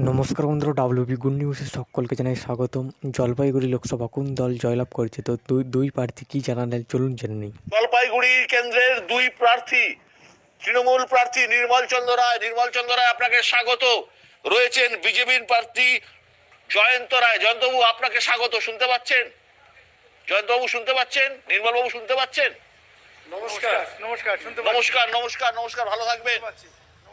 নমস্কার বন্ধুরা WB good নিউজে সকলকে জানাই স্বাগতম। জলপাইগুড়ি লোকসভা কোন দল জয়লাভ করেছে? তো দুই দুই প্রার্থী কী জানালেন? চলুন জেনে নিই। জলপাইগুড়ি কেন্দ্রের দুই প্রার্থী তৃণমূল প্রার্থী নির্মল চন্দ্র রায়। নির্মল চন্দ্র রায় আপনাকে স্বাগত। রয়েছেন বিজেপির প্রার্থী জয়ন্ত রায়। জয়ন্তবাবু আপনাকে স্বাগত। শুনতে পাচ্ছেন? জয়ন্তবাবু শুনতে পাচ্ছেন? নির্মলবাবু শুনতে পাচ্ছেন? নমস্কার নমস্কার নমস্কার নমস্কার নমস্কার ভালো থাকবেন।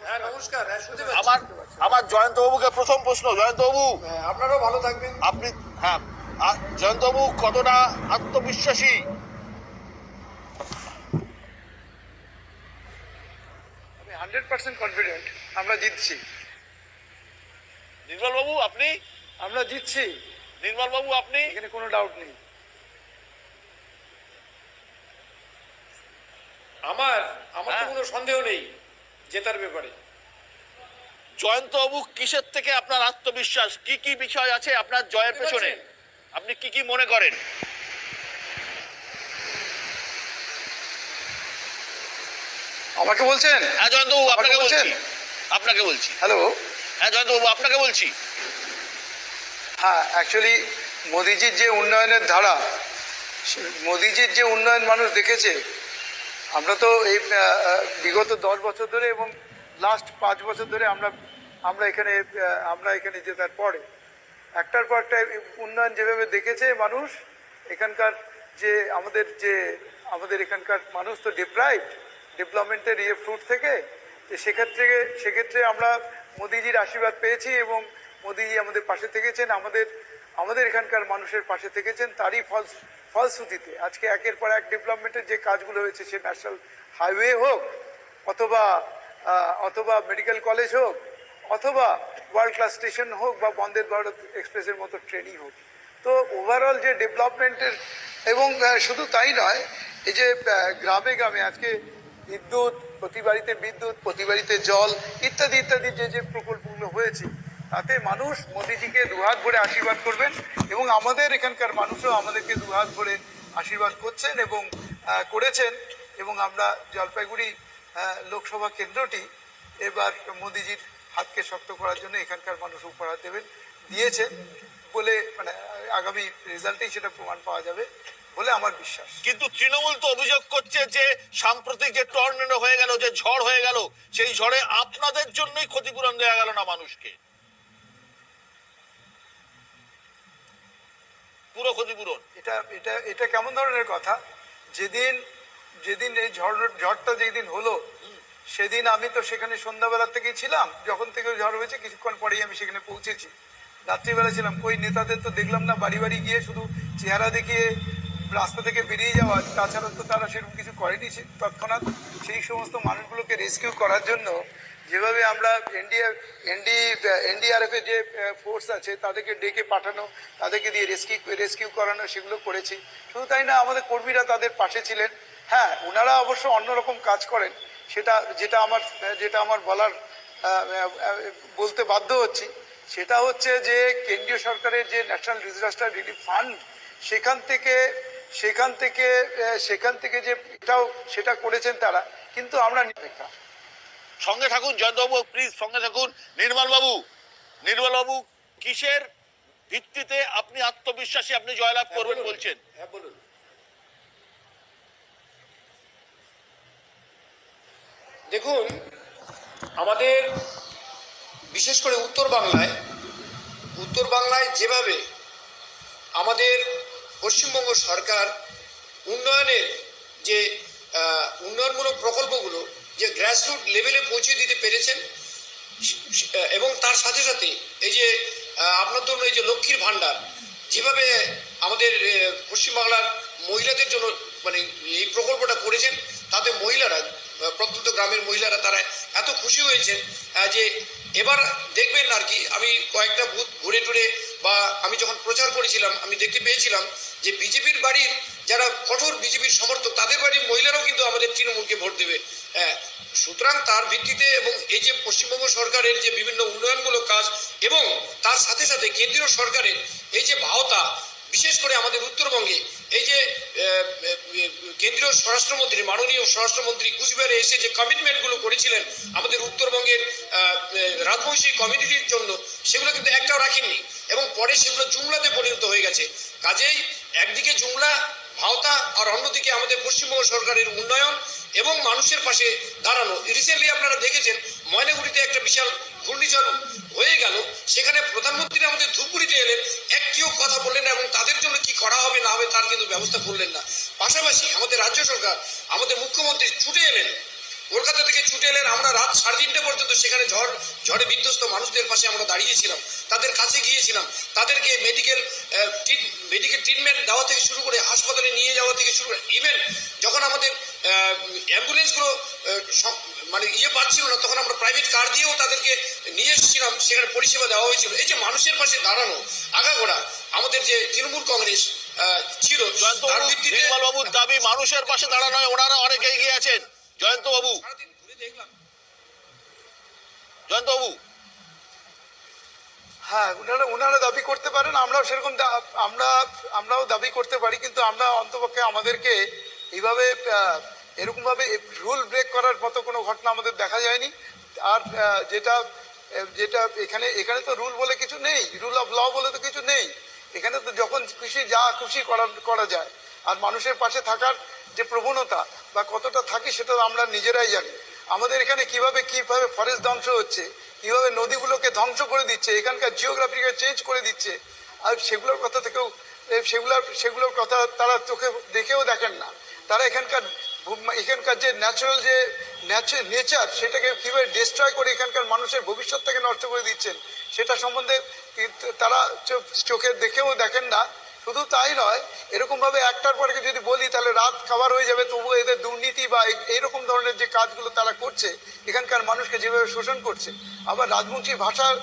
হ্যাঁ হ্যাঁ আমার আমার জয়ন্তবাবুকে প্রথম প্রশ্ন জয়ন্তবাবু! হ্যাঁ, আপনারাও ভালো থাকবেন। আপনি হ্যাঁ জয়ন্তবাবু কতটা আত্মবিশ্বাসী? আমি হান্ড্রেড পার্সেন্ট কনফিডেন্ট আমরা জিতছি। নির্মলবাবু আপনি? আমরা জিতছি। নির্মলবাবু আপনি? এখানে কোনো ডাউট নেই। আমার আমার তো। কোনো সন্দেহ নেই। জেতার ব্যাপারে। জয়ন্তবাবু কিসের থেকে আপনার আত্মবিশ্বাস? কি কি বিষয় আছে আপনার জয়ের পেছনে? আপনি কি কি মনে করেন? আমাকে বলছেন? হ্যাঁ জয়ন্তবাবু আমাকে আপনাকে বলছেন? আপনাকে বলছি। হ্যালো? হ্যাঁ জয়ন্তবাবু আপনাকে বলছি। হ্যাঁ অ্যাকচুয়ালি মোদিজির যে উন্নয়নের ধারা মোদিজির যে উন্নয়ন মানুষ দেখেছে আমরা তো এই বিগত দশ বছর ধরে এবং লাস্ট পাঁচ বছর ধরে আমরা আমরা এখানে আমরা এখানে জেতার পরে। একটার পর একটা উন্নয়ন যেভাবে দেখেছে মানুষ, এখানকার যে আমাদের যে, আমাদের এখানকার মানুষ তো ডিপ্রাইভ ডেভেলপমেন্টের ইয়ে ফ্রুট থেকে যে সেক্ষেত্রে সেক্ষেত্রে আমরা মোদিজির আশীর্বাদ পেয়েছি এবং মোদিজি আমাদের পাশে থেকেছেন, আমাদের আমাদের এখানকার মানুষের পাশে থেকেছেন, তারই ফল ফলশ্রুতিতে, আজকে একের পর এক ডেভেলপমেন্টের যে কাজগুলো হয়েছে, সে ন্যাশনাল হাইওয়ে হোক, অথবা অথবা মেডিকেল কলেজ হোক, অথবা ওয়ার্ল্ড ক্লাস স্টেশন হোক বা বন্দে ভারত এক্সপ্রেসের মতো ট্রেনই হোক। তো ওভারঅল যে ডেভেলপমেন্টের এবং শুধু তাই নয়, এই যে গ্রামে গ্রামে আজকে বিদ্যুৎ, প্রতি বাড়িতে বিদ্যুৎ, প্রতি বাড়িতে জল, ইত্যাদি ইত্যাদি যে যে প্রকল্পগুলো হয়েছে তাতে মানুষ মোদিজিকে দুহাত ভরে আশীর্বাদ করবেন এবং আমাদের এখানকার মানুষও আমাদেরকে দুহাত ভরে আশীর্বাদ করছেন এবং করেছেন এবং আমরা জলপাইগুড়ি লোকসভা কেন্দ্রটি এবার মোদিজির হাতকে শক্ত করার জন্য এখানকার মানুষ উপহার দেবেন, দিয়েছেন বলে মানে আগামী রেজাল্টেই সেটা প্রমাণ পাওয়া যাবে বলে আমার বিশ্বাস। কিন্তু তৃণমূল তো অভিযোগ করছে যে সাম্প্রতিক যে টর্নেডো হয়ে গেল, যে ঝড় হয়ে গেল, সেই ঝড়ে আপনাদের জন্যই ক্ষতিপূরণ দেওয়া গেল না মানুষকে? পুরো ক্ষতিপূরণ। এটা এটা এটা কেমন ধরনের কথা? যেদিন যেদিন এই ঝড় ঝড়টা যেদিন হলো সেদিন আমি তো সেখানে সন্ধ্যাবেলা থেকে ছিলাম। যখন থেকে ঝড় হয়েছে কিছুক্ষণ পরেই আমি সেখানে পৌঁছেছি। রাত্রিবেলা ছিলাম। ওই নেতাদের তো দেখলাম না বাড়ি বাড়ি গিয়ে শুধু চেহারা দেখিয়ে রাস্তা থেকে বেরিয়ে যাওয়া, তাছাড়া তো তারা সেরকম কিছু করেনি তৎক্ষণাৎ সেই সমস্ত মানুষগুলোকে রেস্কিউ করার জন্য যেভাবে আমরা এনডিএ এনডি এনডিআরএফ এর যে ফোর্স আছে, তাদেরকে ডেকে পাঠানো, তাদেরকে দিয়ে রেস্কিউ রেস্কিউ করানো, সেগুলো করেছি। শুধু তাই না, আমাদের কর্মীরা তাদের পাশে ছিলেন। হ্যাঁ ওনারা অবশ্য অন্যরকম কাজ করেন। সেটা, যেটা আমার যেটা আমার বলার বলতে বাধ্য হচ্ছি। সেটা হচ্ছে যে, কেন্দ্রীয় সরকারের যে ন্যাশনাল ডিজাস্টার রিলিফ ফান্ড সেখান থেকে সেখান থেকে সেখান থেকে যে এটাও সেটা করেছেন তারা কিন্তু আমরা নিরপেক্ষা। সঙ্গে থাকুন জয়ন্তবাবু প্লিজ সঙ্গে থাকুন। নির্মল বাবু নির্মল বাবু কিসের ভিত্তিতে আপনি আত্মবিশ্বাসী? আপনি জয়লাভ করবেন বলছেন। হ্যাঁ বলুন। দেখুন আমাদের বিশেষ করে উত্তর বাংলায় উত্তর বাংলায় যেভাবে আমাদের পশ্চিমবঙ্গ সরকার উন্নয়নের যে উন্নয়নমূলক প্রকল্পগুলো যে গ্রাসরুট লেভেলে পৌঁছে দিতে পেরেছেন, এবং তার সাথে সাথে এই যে আপনার জন্য এই যে লক্ষ্মীর ভাণ্ডার, যেভাবে আমাদের পশ্চিমবাংলার মহিলাদের জন্য মানে এই প্রকল্পটা করেছেন, তাতে মহিলারা প্রত্যন্ত গ্রামের মহিলারা তারা এত খুশি হয়েছেন যে এবার দেখবেন আর কি, আমি কয়েকটা বুথ ঘুরে টুরে বা আমি যখন প্রচার করেছিলাম, আমি দেখতে পেয়েছিলাম যে বিজেপির বাড়ির যারা কঠোর বিজেপির সমর্থক, তাদের বাড়ির মহিলারাও কিন্তু আমাদের তৃণমূলকে ভোট দেবে। হ্যাঁ সুতরাং তার ভিত্তিতে এবং এই যে পশ্চিমবঙ্গ সরকারের যে বিভিন্ন উন্নয়নমূলক কাজ এবং তার সাথে সাথে কেন্দ্রীয় সরকারের এই যে ভাওতা, বিশেষ করে আমাদের উত্তরবঙ্গে, এই যে কেন্দ্রীয় স্বরাষ্ট্রমন্ত্রী, মাননীয় স্বরাষ্ট্রমন্ত্রী কুচবিহারে এসে যে কমিটমেন্টগুলো করেছিলেন আমাদের উত্তরবঙ্গের রাজবংশী কমিউনিটির জন্য, সেগুলো কিন্তু একটাও রাখেননি। এবং পরে সেগুলো জুমলাতে পরিণত হয়ে গেছে। কাজেই একদিকে জুমলা আর অন্যদিকে আমাদের পশ্চিমবঙ্গ সরকারের উন্নয়ন এবং মানুষের পাশে দাঁড়ানো। রিসেন্টলি আপনারা দেখেছেন, ময়নাগুড়িতে একটা বিশাল ঘূর্ণিঝড় হয়ে গেল। সেখানে প্রধানমন্ত্রী আমাদের ধূপগুড়িতে এলেন। একটিও কথা বললেন এবং তাদের জন্য কি করা হবে, না হবে তার কিন্তু ব্যবস্থা করলেন না। পাশাপাশি আমাদের রাজ্য সরকার, আমাদের মুখ্যমন্ত্রী ছুটে এলেন। কলকাতা থেকে ছুটে এলেন। আমরা রাত সাড়ে তিনটে পর্যন্ত সেখানে ঝড়, ঝড়ে বিধ্বস্ত মানুষদের পাশে আমরা দাঁড়িয়েছিলাম। তাদের কাছে গিয়েছিলাম। তাদেরকে মেডিকেল মেডিকেল ট্রিটমেন্ট দেওয়া থেকে শুরু করে থেকে শুরু করে ইভেন যখন আমাদের অ্যাম্বুলেন্সগুলো মানে ইয়ে পাচ্ছিল না তখন আমরা প্রাইভেট কার দিয়েও তাদেরকে নিয়ে এসেছিলাম সেখানে পরিষেবা দেওয়া হয়েছিল। এই যে মানুষের পাশে দাঁড়ানো আগাগোড়া আমাদের যে তৃণমূল কংগ্রেস ছিল তার জয়ন্তবাবু ভিত্তিতে বাবুর দাবি মানুষের পাশে দাঁড়ানো হয়, ওনারা অনেক এগিয়ে আছেন। বাবু। জয়ন্ত বাবু হ্যাঁ ওনারা ওনারা দাবি করতে পারেন, আমরাও সেরকম আমরা আমরাও দাবি করতে পারি, কিন্তু আমরা অন্তপক্ষে আমাদেরকে এইভাবে এরকমভাবে রুল ব্রেক করার মতো কোনো ঘটনা আমাদের দেখা যায়নি। আর যেটা যেটা এখানে এখানে তো রুল বলে কিছু নেই, রুল অফ ল বলে তো কিছু নেই। এখানে তো যখন খুশি, যা খুশি করা করা যায়। আর মানুষের পাশে থাকার যে প্রবণতা বা কতটা থাকি, সেটা আমরা নিজেরাই জানি। আমাদের এখানে কীভাবে কীভাবে ফরেস্ট ধ্বংস হচ্ছে কীভাবে নদীগুলোকে ধ্বংস করে দিচ্ছে, এখানকার জিওগ্রাফিকে চেঞ্জ করে দিচ্ছে, আর সেগুলোর কথা থেকেও সেগুলোর সেগুলোর কথা তারা চোখে দেখেও দেখেন না। তারা এখানকার এখানকার যে ন্যাচারাল যে নেচার সেটাকে কীভাবে ডিস্ট্রয় করে এখানকার মানুষের ভবিষ্যৎটাকে নষ্ট করে দিচ্ছেন, সেটা সম্বন্ধে তারা চোখে দেখেও দেখেন না। শুধু তাই নয়, এরকমভাবে একটার পরে যদি বলি, তাহলে রাত খাবার হয়ে যাবে তবু এদের দুর্নীতি বা এই- এইরকম ধরনের যে কাজগুলো তারা করছে, এখানকার মানুষকে যেভাবে শোষণ করছে, আবার রাজবংশী ভাষা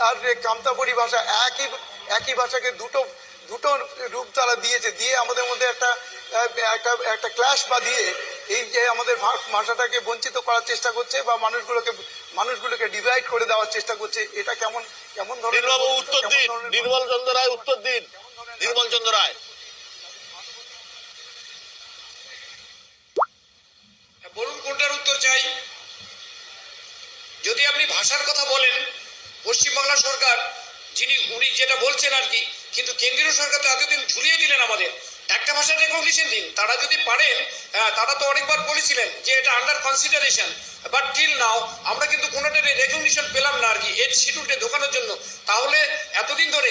আর কামতাপুরি ভাষা একই একই ভাষাকে দুটো দুটো রূপ তারা দিয়েছে, দিয়ে আমাদের মধ্যে একটা একটা একটা ক্লাশ বা দিয়ে এই যে আমাদের ভাষাটাকে বঞ্চিত করার চেষ্টা করছে বা মানুষগুলোকে মানুষগুলোকে ডিভাইড করে দেওয়ার চেষ্টা করছে এটা কেমন কেমন ধরনের উত্তর দিন। নির্মল চন্দ্র রায় উত্তর দিন। নির্মল চন্দ্র রায়। বলুন কোনটার উত্তর চাই? যদি আপনি ভাষার কথা বলেন পশ্চিমবাংলা সরকার যিনি উনি যেটা বলছেন আর কি কিন্তু কেন্দ্রীয় সরকার তো এতদিন ঝুলিয়ে দিলেন আমাদের। একটা ভাষার রেকগনিশন দিন। তারা যদি পারেন হ্যাঁ, তারা তো অনেকবার বলেছিলেন যে এটা under consideration but till now আমরা কিন্তু কোনোটা রেকগনিশন পেলাম না আর কি এর শিডিউলটা ঢোকানোর জন্য। তাহলে এতদিন ধরে